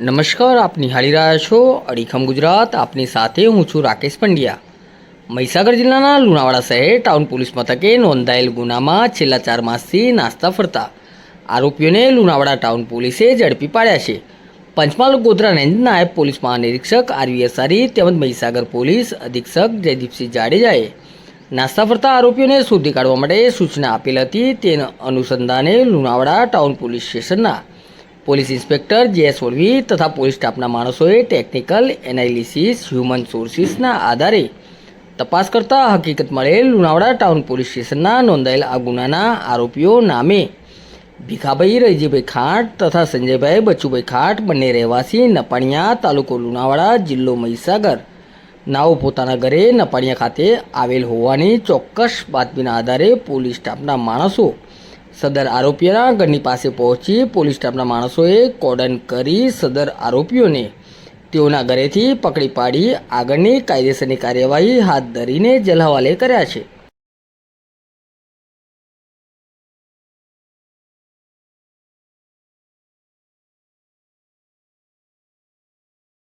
નમસ્કાર, આપ નિહાળી રહ્યા છો અડીખમ ગુજરાત. આપની સાથે હું છું રાકેશ પંડ્યા. મહીસાગર જિલ્લાના લુણાવાડા શહેર ટાઉન પોલીસ મથકે નોંધાયેલ ગુનામાં છેલ્લા ચાર માસથી નાસ્તા ફરતા આરોપીઓને લુણાવાડા ટાઉન પોલીસે ઝડપી પાડ્યા છે. પંચમહાલ ગોધરા રેન્જ નાયબ પોલીસ મહાનિરીક્ષક આરવી અસારી તેમજ મહીસાગર પોલીસ અધિક્ષક જયદીપસિંહ જાડેજાએ નાસ્તા ફરતા આરોપીઓને શોધી કાઢવા માટે સૂચના આપેલ હતી. તેના અનુસંધાને લુણાવાડા ટાઉન પોલીસ સ્ટેશનના police inspector J S Olvi તથા પોલીસ સ્ટાફના માણસોએ ટેકનિકલ એનાલિસિસ, હ્યુમન સોર્સિસના આધારે તપાસ કરતા હકીકત મળેલ લુણાવાડા ટાઉન પોલીસ સ્ટેશનના નોંધાયેલ આ ગુનાના આરોપીઓ નામે ભીખાભાઈ રૈજીભાઈ ખાંટ તથા સંજયભાઈ બચુભાઈ ખાંટ બંને રહેવાસી નપાણિયા તાલુકો લુણાવાડા જિલ્લો મહીસાગર. નાઓ પોતાના ઘરે નપાણિયા ખાતે આવેલ હોવાની ચોક્કસ બાતમીના આધારે પોલીસ સ્ટાફના માણસો સદર આરોપીઓના ઘરની પાસે પહોંચી પોલીસ સ્ટાફના માણસોએ કોર્ડન કરી સદર આરોપીઓને તેઓના ઘરેથી પકડી પાડી આગળની કાયદેસરની કાર્યવાહી હાથ ધરીને જેલ હવાલે કર્યા છે.